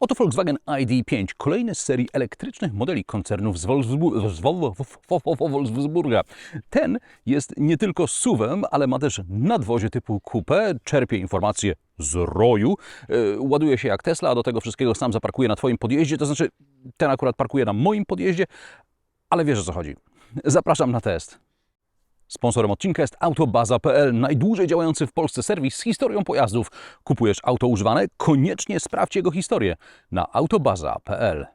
Oto Volkswagen ID5, kolejny z serii elektrycznych modeli koncernów z, z Wol- Wol- Wolfsburga. Ten jest nie tylko SUV-em, ale ma też nadwozie typu coupe, czerpie informacje z roju, yy, ładuje się jak Tesla, a do tego wszystkiego sam zaparkuje na Twoim podjeździe, to znaczy ten akurat parkuje na moim podjeździe, ale wiesz o co chodzi. Zapraszam na test. Sponsorem odcinka jest Autobaza.pl, najdłużej działający w Polsce serwis z historią pojazdów. Kupujesz auto używane? Koniecznie sprawdź jego historię na autobaza.pl.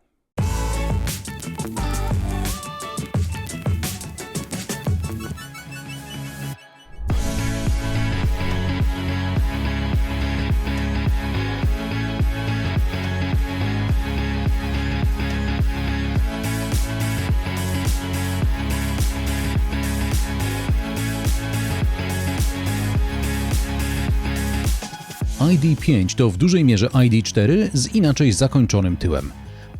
ID5 to w dużej mierze ID4 z inaczej zakończonym tyłem.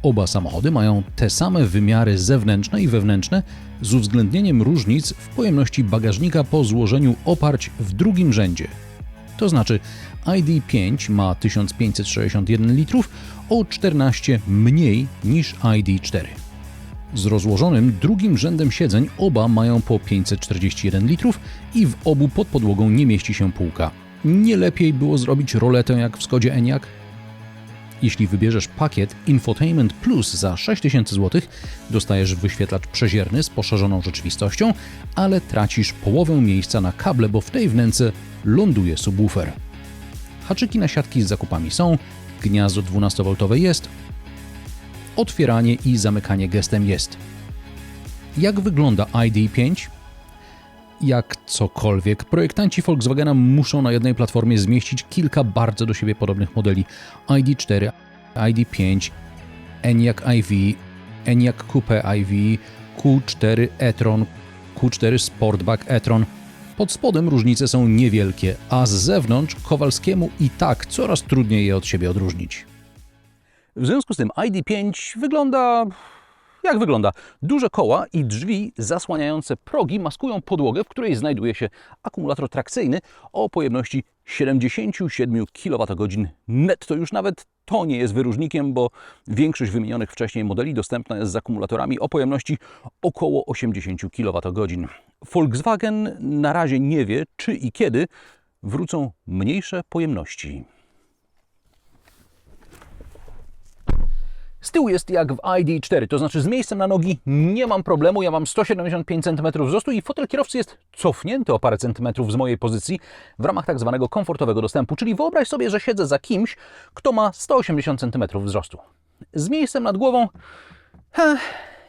Oba samochody mają te same wymiary zewnętrzne i wewnętrzne z uwzględnieniem różnic w pojemności bagażnika po złożeniu oparć w drugim rzędzie. To znaczy ID5 ma 1561 litrów, o 14 mniej niż ID4. Z rozłożonym drugim rzędem siedzeń oba mają po 541 litrów i w obu pod podłogą nie mieści się półka. Nie lepiej było zrobić roletę jak w Skodzie Enyaq? Jeśli wybierzesz pakiet Infotainment Plus za 6000 zł, dostajesz wyświetlacz przezierny z poszerzoną rzeczywistością, ale tracisz połowę miejsca na kable, bo w tej wnęce ląduje subwoofer. Haczyki na siatki z zakupami są, gniazdo 12V jest, otwieranie i zamykanie gestem jest. Jak wygląda ID5? Jak cokolwiek, projektanci Volkswagena muszą na jednej platformie zmieścić kilka bardzo do siebie podobnych modeli ID4, ID5, Enyaq iV, Enyaq Coupe iV, Q4 e-tron, Q4 Sportback e-tron. Pod spodem różnice są niewielkie, a z zewnątrz Kowalskiemu i tak coraz trudniej je od siebie odróżnić. W związku z tym ID5 wygląda jak wygląda? Duże koła i drzwi zasłaniające progi maskują podłogę, w której znajduje się akumulator trakcyjny o pojemności 77 kWh netto. Już nawet to nie jest wyróżnikiem, bo większość wymienionych wcześniej modeli dostępna jest z akumulatorami o pojemności około 80 kWh. Volkswagen na razie nie wie, czy i kiedy wrócą mniejsze pojemności. Z tyłu jest jak w ID4, to znaczy z miejscem na nogi nie mam problemu. Ja mam 175 cm wzrostu i fotel kierowcy jest cofnięty o parę centymetrów z mojej pozycji w ramach tak zwanego komfortowego dostępu. Czyli wyobraź sobie, że siedzę za kimś, kto ma 180 cm wzrostu. Z miejscem nad głową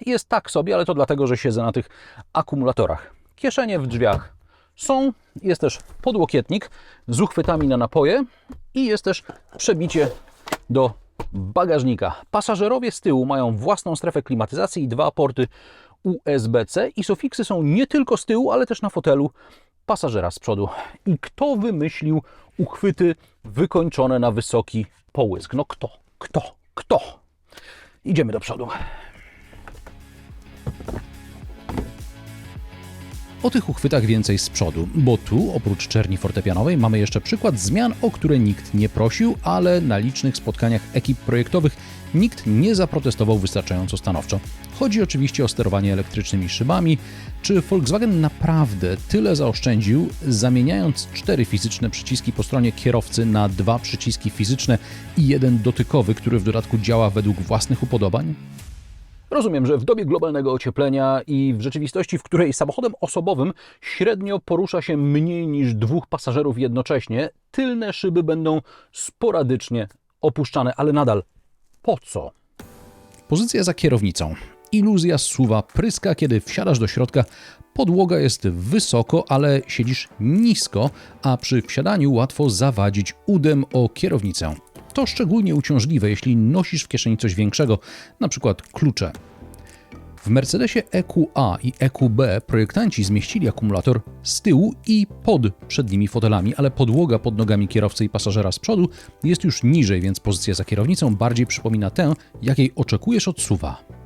jest tak sobie, ale to dlatego, że siedzę na tych akumulatorach. Kieszenie w drzwiach są, jest też podłokietnik z uchwytami na napoje i jest też przebicie do bagażnika. Pasażerowie z tyłu mają własną strefę klimatyzacji i dwa porty USB-C i sofiksy są nie tylko z tyłu, ale też na fotelu pasażera z przodu. I kto wymyślił uchwyty wykończone na wysoki połysk? No kto? Kto? Kto? Idziemy do przodu. O tych uchwytach więcej z przodu, bo tu oprócz czerni fortepianowej mamy jeszcze przykład zmian, o które nikt nie prosił, ale na licznych spotkaniach ekip projektowych nikt nie zaprotestował wystarczająco stanowczo. Chodzi oczywiście o sterowanie elektrycznymi szybami. Czy Volkswagen naprawdę tyle zaoszczędził, zamieniając cztery fizyczne przyciski po stronie kierowcy na dwa przyciski fizyczne i jeden dotykowy, który w dodatku działa według własnych upodobań? Rozumiem, że w dobie globalnego ocieplenia i w rzeczywistości, w której samochodem osobowym średnio porusza się mniej niż dwóch pasażerów jednocześnie, tylne szyby będą sporadycznie opuszczane, ale nadal po co? Pozycja za kierownicą. Iluzja suwa pryska, kiedy wsiadasz do środka. Podłoga jest wysoko, ale siedzisz nisko, a przy wsiadaniu łatwo zawadzić udem o kierownicę. To szczególnie uciążliwe, jeśli nosisz w kieszeni coś większego, przykład klucze. W Mercedesie EQA i EQB projektanci zmieścili akumulator z tyłu i pod przednimi fotelami, ale podłoga pod nogami kierowcy i pasażera z przodu jest już niżej, więc pozycja za kierownicą bardziej przypomina tę, jakiej oczekujesz od suwa.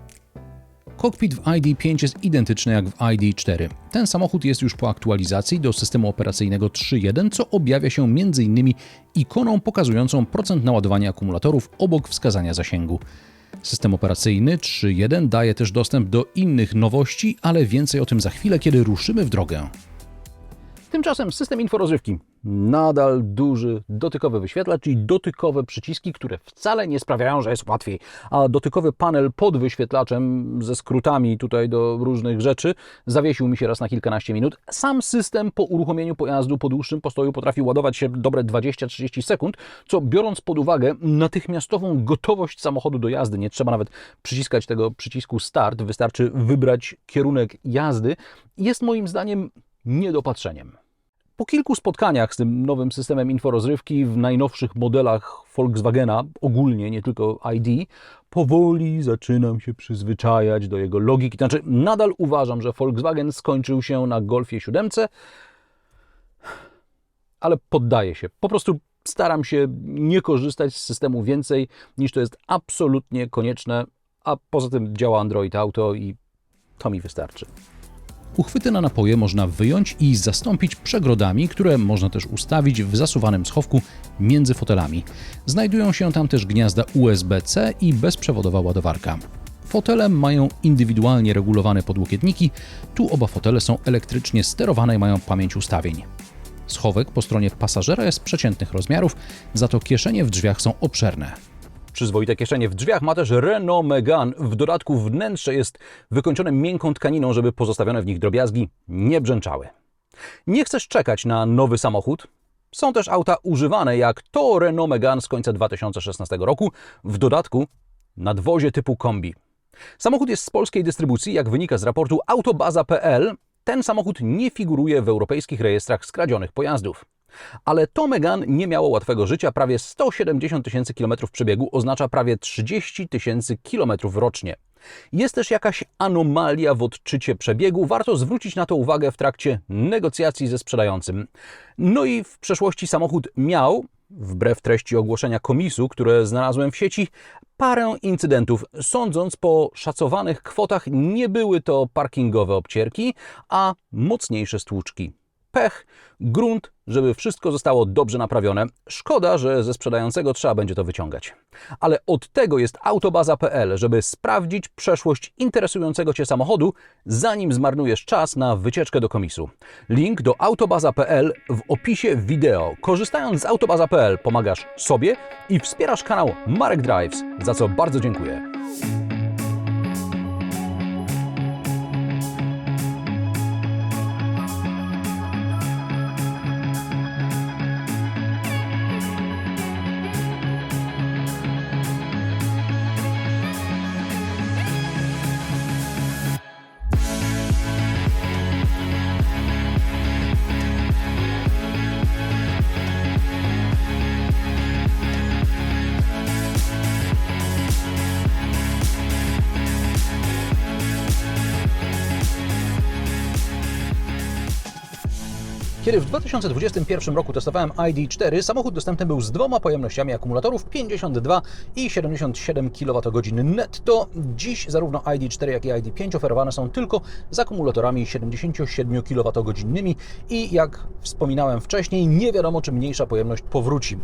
Kokpit w ID5 jest identyczny jak w ID4. Ten samochód jest już po aktualizacji do systemu operacyjnego 3.1, co objawia się m.in. ikoną pokazującą procent naładowania akumulatorów obok wskazania zasięgu. System operacyjny 3.1 daje też dostęp do innych nowości, ale więcej o tym za chwilę, kiedy ruszymy w drogę. Tymczasem system inforozrywki. Nadal duży dotykowy wyświetlacz i dotykowe przyciski, które wcale nie sprawiają, że jest łatwiej. A dotykowy panel pod wyświetlaczem ze skrótami tutaj do różnych rzeczy zawiesił mi się raz na kilkanaście minut. Sam system po uruchomieniu pojazdu po dłuższym postoju potrafi ładować się dobre 20-30 sekund, co biorąc pod uwagę natychmiastową gotowość samochodu do jazdy, nie trzeba nawet przyciskać tego przycisku start, wystarczy wybrać kierunek jazdy, jest moim zdaniem niedopatrzeniem. Po kilku spotkaniach z tym nowym systemem inforozrywki w najnowszych modelach Volkswagena, ogólnie, nie tylko ID, powoli zaczynam się przyzwyczajać do jego logiki. Znaczy, nadal uważam, że Volkswagen skończył się na Golfie 7, ale poddaję się. Po prostu staram się nie korzystać z systemu więcej niż to jest absolutnie konieczne, a poza tym działa Android Auto i to mi wystarczy. Uchwyty na napoje można wyjąć i zastąpić przegrodami, które można też ustawić w zasuwanym schowku między fotelami. Znajdują się tam też gniazda USB-C i bezprzewodowa ładowarka. Fotele mają indywidualnie regulowane podłokietniki, tu oba fotele są elektrycznie sterowane i mają pamięć ustawień. Schowek po stronie pasażera jest przeciętnych rozmiarów, za to kieszenie w drzwiach są obszerne. Przyzwoite kieszenie w drzwiach ma też Renault Megane. W dodatku wnętrze jest wykończone miękką tkaniną, żeby pozostawione w nich drobiazgi nie brzęczały. Nie chcesz czekać na nowy samochód? Są też auta używane, jak to Renault Megane z końca 2016 roku, w dodatku nadwozie typu kombi. Samochód jest z polskiej dystrybucji, jak wynika z raportu autobaza.pl. Ten samochód nie figuruje w europejskich rejestrach skradzionych pojazdów. Ale to Megan nie miało łatwego życia. Prawie 170 tysięcy kilometrów przebiegu oznacza prawie 30 tysięcy kilometrów rocznie. Jest też jakaś anomalia w odczycie przebiegu. Warto zwrócić na to uwagę w trakcie negocjacji ze sprzedającym. No i w przeszłości samochód miał, wbrew treści ogłoszenia komisu, które znalazłem w sieci, parę incydentów. Sądząc po szacowanych kwotach, nie były to parkingowe obcierki, a mocniejsze stłuczki pech, grunt, żeby wszystko zostało dobrze naprawione. Szkoda, że ze sprzedającego trzeba będzie to wyciągać. Ale od tego jest autobaza.pl, żeby sprawdzić przeszłość interesującego Cię samochodu, zanim zmarnujesz czas na wycieczkę do komisu. Link do autobaza.pl w opisie wideo. Korzystając z autobaza.pl pomagasz sobie i wspierasz kanał Marek Drives, za co bardzo dziękuję. Kiedy w 2021 roku testowałem ID4, samochód dostępny był z dwoma pojemnościami akumulatorów 52 i 77 kWh netto. Dziś zarówno ID4 jak i ID5 oferowane są tylko z akumulatorami 77 kWh i jak wspominałem wcześniej, nie wiadomo czy mniejsza pojemność powróci.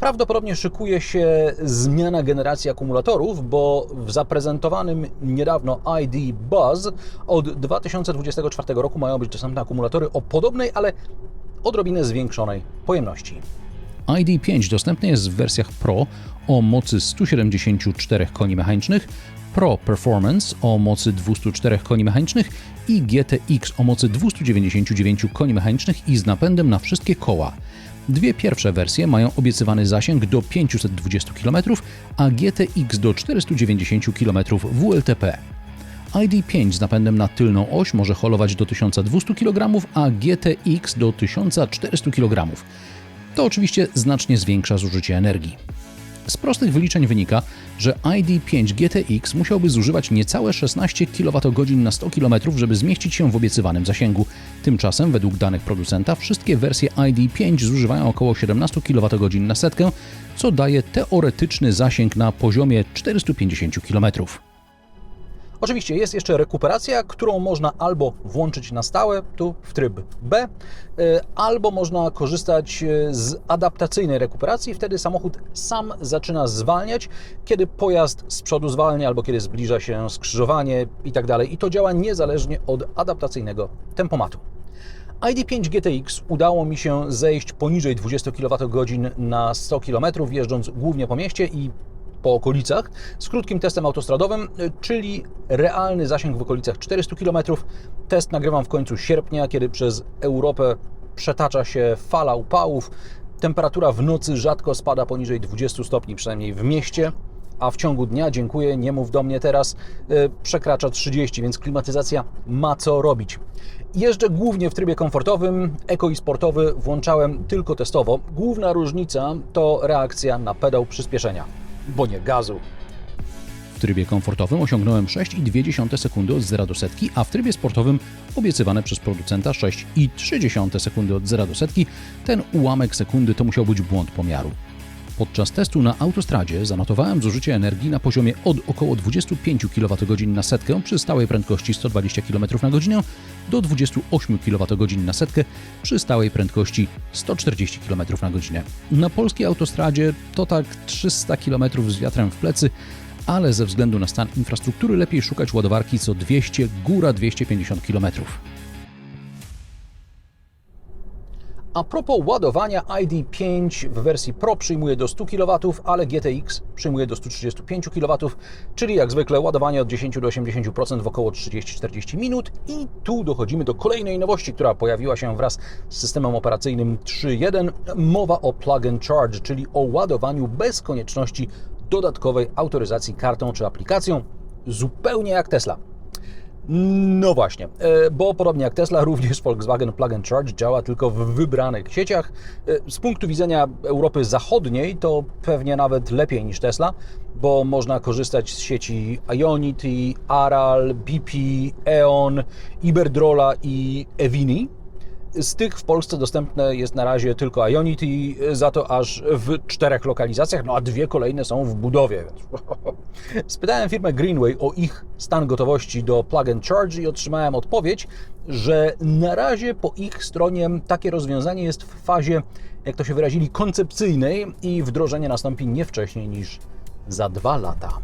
Prawdopodobnie szykuje się zmiana generacji akumulatorów, bo w zaprezentowanym niedawno ID Buzz od 2024 roku mają być dostępne akumulatory o podobnej, ale odrobinę zwiększonej pojemności. ID5 dostępny jest w wersjach Pro o mocy 174 koni mechanicznych, Pro Performance o mocy 204 koni mechanicznych i GTX o mocy 299 koni mechanicznych i z napędem na wszystkie koła. Dwie pierwsze wersje mają obiecywany zasięg do 520 km, a GTX do 490 km WLTP. ID5 z napędem na tylną oś może holować do 1200 kg, a GTX do 1400 kg. To oczywiście znacznie zwiększa zużycie energii. Z prostych wyliczeń wynika, że ID5 GTX musiałby zużywać niecałe 16 kWh na 100 km, żeby zmieścić się w obiecywanym zasięgu. Tymczasem, według danych producenta, wszystkie wersje ID5 zużywają około 17 kWh na setkę, co daje teoretyczny zasięg na poziomie 450 km. Oczywiście jest jeszcze rekuperacja, którą można albo włączyć na stałe, tu w tryb B, y, albo można korzystać y, z adaptacyjnej rekuperacji. Wtedy samochód sam zaczyna zwalniać, kiedy pojazd z przodu zwalnia, albo kiedy zbliża się skrzyżowanie i tak. I to działa niezależnie od adaptacyjnego tempomatu. ID5 GTX udało mi się zejść poniżej 20 kWh na 100 km, jeżdżąc głównie po mieście i po okolicach z krótkim testem autostradowym, czyli realny zasięg w okolicach 400 km. Test nagrywam w końcu sierpnia, kiedy przez Europę przetacza się fala upałów. Temperatura w nocy rzadko spada poniżej 20 stopni, przynajmniej w mieście, a w ciągu dnia, dziękuję, nie mów do mnie teraz, yy, przekracza 30, więc klimatyzacja ma co robić. Jeżdżę głównie w trybie komfortowym, eko i sportowy włączałem tylko testowo. Główna różnica to reakcja na pedał przyspieszenia, bo nie gazu. W trybie komfortowym osiągnąłem 6,2 sekundy od 0 do setki, a w trybie sportowym obiecywane przez producenta 6,3 sekundy od 0 do setki. Ten ułamek sekundy to musiał być błąd pomiaru. Podczas testu na autostradzie zanotowałem zużycie energii na poziomie od około 25 kWh na setkę przy stałej prędkości 120 km na godzinę do 28 kWh na setkę przy stałej prędkości 140 km na godzinę. Na polskiej autostradzie to tak 300 km z wiatrem w plecy, ale ze względu na stan infrastruktury lepiej szukać ładowarki co 200, góra 250 km. A propos ładowania, ID5 w wersji Pro przyjmuje do 100 kW, ale GTX przyjmuje do 135 kW, czyli jak zwykle ładowanie od 10 do 80% w około 30-40 minut. I tu dochodzimy do kolejnej nowości, która pojawiła się wraz z systemem operacyjnym 3.1. Mowa o plug and charge, czyli o ładowaniu bez konieczności dodatkowej autoryzacji kartą czy aplikacją, zupełnie jak Tesla. No właśnie, e, bo podobnie jak Tesla, również Volkswagen Plug and Charge działa tylko w wybranych sieciach. E, Z punktu widzenia Europy Zachodniej to pewnie nawet lepiej niż Tesla, bo można korzystać z sieci Ionity, Aral, BP, E.ON, Iberdrola i Evini. Z tych w Polsce dostępne jest na razie tylko Ionity, za to aż w czterech lokalizacjach, no a dwie kolejne są w budowie. Spytałem firmę Greenway o ich stan gotowości do plug and charge i otrzymałem odpowiedź, że na razie po ich stronie takie rozwiązanie jest w fazie, jak to się wyrazili, koncepcyjnej i wdrożenie nastąpi nie wcześniej niż za dwa lata.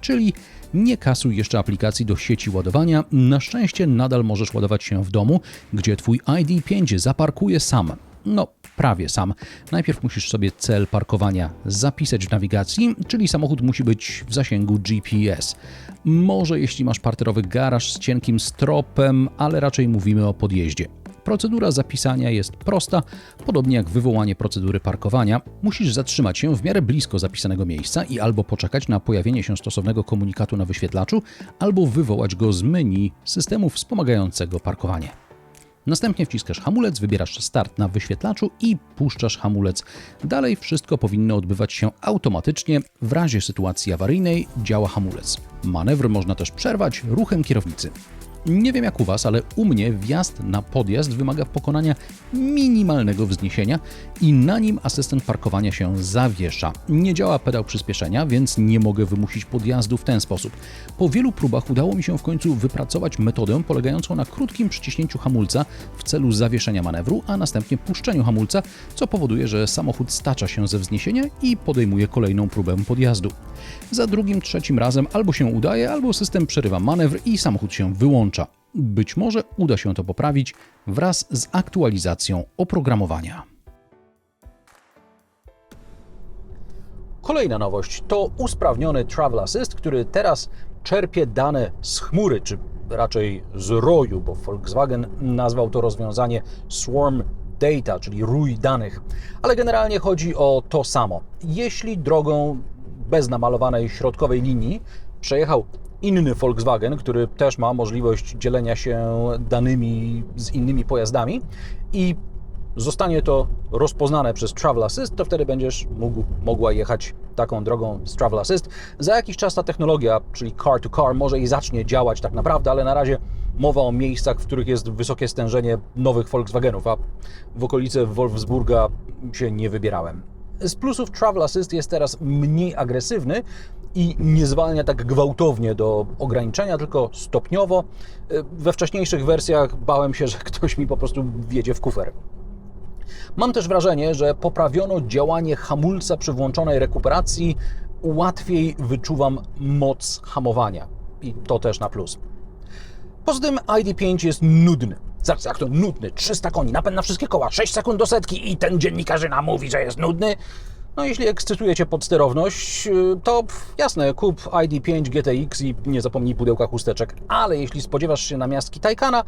Czyli nie kasuj jeszcze aplikacji do sieci ładowania. Na szczęście nadal możesz ładować się w domu, gdzie Twój ID5 zaparkuje sam. No, prawie sam. Najpierw musisz sobie cel parkowania zapisać w nawigacji, czyli samochód musi być w zasięgu GPS. Może jeśli masz parterowy garaż z cienkim stropem, ale raczej mówimy o podjeździe. Procedura zapisania jest prosta, podobnie jak wywołanie procedury parkowania. Musisz zatrzymać się w miarę blisko zapisanego miejsca i albo poczekać na pojawienie się stosownego komunikatu na wyświetlaczu, albo wywołać go z menu systemu wspomagającego parkowanie. Następnie wciskasz hamulec, wybierasz start na wyświetlaczu i puszczasz hamulec. Dalej wszystko powinno odbywać się automatycznie. W razie sytuacji awaryjnej działa hamulec. Manewr można też przerwać ruchem kierownicy. Nie wiem jak u Was, ale u mnie wjazd na podjazd wymaga pokonania minimalnego wzniesienia i na nim asystent parkowania się zawiesza. Nie działa pedał przyspieszenia, więc nie mogę wymusić podjazdu w ten sposób. Po wielu próbach udało mi się w końcu wypracować metodę polegającą na krótkim przyciśnięciu hamulca w celu zawieszenia manewru, a następnie puszczeniu hamulca, co powoduje, że samochód stacza się ze wzniesienia i podejmuje kolejną próbę podjazdu. Za drugim, trzecim razem albo się udaje, albo system przerywa manewr i samochód się wyłącza. Być może uda się to poprawić wraz z aktualizacją oprogramowania. Kolejna nowość to usprawniony Travel Assist, który teraz czerpie dane z chmury, czy raczej z roju, bo Volkswagen nazwał to rozwiązanie Swarm Data, czyli rój danych. Ale generalnie chodzi o to samo. Jeśli drogą bez namalowanej środkowej linii przejechał inny Volkswagen, który też ma możliwość dzielenia się danymi z innymi pojazdami i zostanie to rozpoznane przez Travel Assist, to wtedy będziesz mógł, mogła jechać taką drogą z Travel Assist. Za jakiś czas ta technologia, czyli car to car, może i zacznie działać tak naprawdę, ale na razie mowa o miejscach, w których jest wysokie stężenie nowych Volkswagenów, a w okolice Wolfsburga się nie wybierałem. Z plusów Travel Assist jest teraz mniej agresywny i nie zwalnia tak gwałtownie do ograniczenia, tylko stopniowo. Y, We wcześniejszych wersjach bałem się, że ktoś mi po prostu wjedzie w kufer. Mam też wrażenie, że poprawiono działanie hamulca przy włączonej rekuperacji, łatwiej wyczuwam moc hamowania i to też na plus. Poza tym ID5 jest nudny. Zaraz, jak to nudny? 300 koni, napęd na wszystkie koła, 6 sekund do setki i ten dziennikarzyna mówi, że jest nudny? No jeśli ekscytuje Cię podsterowność, yy, to jasne, kup ID5 GTX i nie zapomnij pudełka chusteczek. Ale jeśli spodziewasz się namiastki Taycana,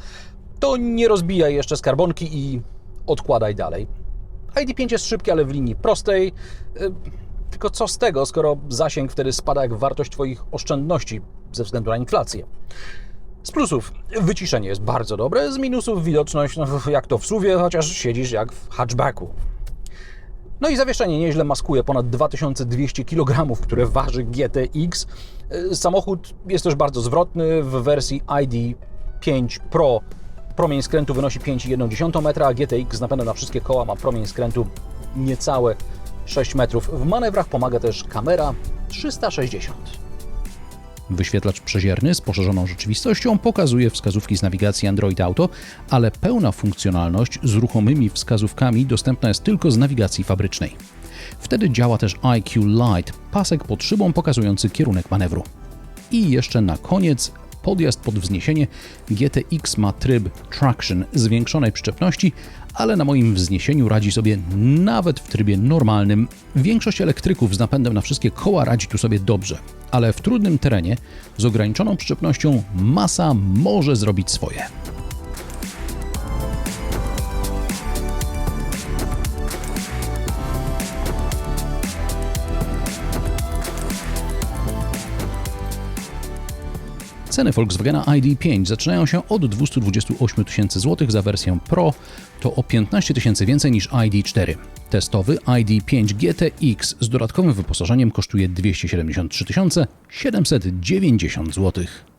to nie rozbijaj jeszcze skarbonki i odkładaj dalej. ID5 jest szybki, ale w linii prostej. Yy, Tylko co z tego, skoro zasięg wtedy spada jak wartość Twoich oszczędności ze względu na inflację. Z plusów wyciszenie jest bardzo dobre, z minusów widoczność no, jak to w suwie, chociaż siedzisz jak w hatchbacku. No i zawieszenie nieźle maskuje ponad 2200 kg, które waży GTX. Y, Samochód jest też bardzo zwrotny. W wersji ID5 Pro promień skrętu wynosi 5,1 metra, a GTX napędem na wszystkie koła ma promień skrętu niecałe 6 metrów. W manewrach pomaga też kamera 360. Wyświetlacz przezierny z poszerzoną rzeczywistością pokazuje wskazówki z nawigacji Android Auto, ale pełna funkcjonalność z ruchomymi wskazówkami dostępna jest tylko z nawigacji fabrycznej. Wtedy działa też IQ Light, pasek pod szybą pokazujący kierunek manewru. I jeszcze na koniec podjazd pod wzniesienie GTX ma tryb traction zwiększonej przyczepności, ale na moim wzniesieniu radzi sobie nawet w trybie normalnym. Większość elektryków z napędem na wszystkie koła radzi tu sobie dobrze, ale w trudnym terenie z ograniczoną przyczepnością masa może zrobić swoje. Ceny Volkswagena ID5 zaczynają się od 228 tysięcy złotych za wersję Pro, to o 15 tysięcy więcej niż ID4. Testowy ID5 GTX z dodatkowym wyposażeniem kosztuje 273 790 złotych.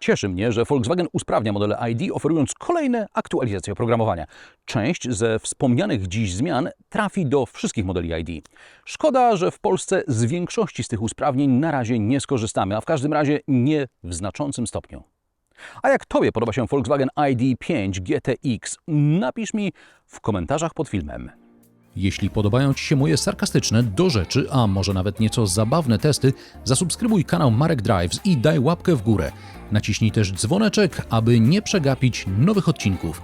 Cieszy mnie, że Volkswagen usprawnia modele ID, oferując kolejne aktualizacje oprogramowania. Część ze wspomnianych dziś zmian trafi do wszystkich modeli ID. Szkoda, że w Polsce z większości z tych usprawnień na razie nie skorzystamy, a w każdym razie nie w znaczącym stopniu. A jak Tobie podoba się Volkswagen ID5 GTX, napisz mi w komentarzach pod filmem. Jeśli podobają Ci się moje sarkastyczne, do rzeczy, a może nawet nieco zabawne testy, zasubskrybuj kanał Marek Drives i daj łapkę w górę. Naciśnij też dzwoneczek, aby nie przegapić nowych odcinków.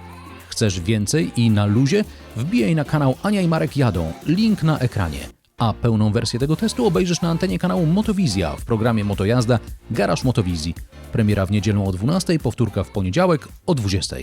Chcesz więcej i na luzie? Wbijaj na kanał Ania i Marek jadą, link na ekranie. A pełną wersję tego testu obejrzysz na antenie kanału Motowizja w programie Motojazda Garaż Motowizji. Premiera w niedzielę o 12, powtórka w poniedziałek o 20.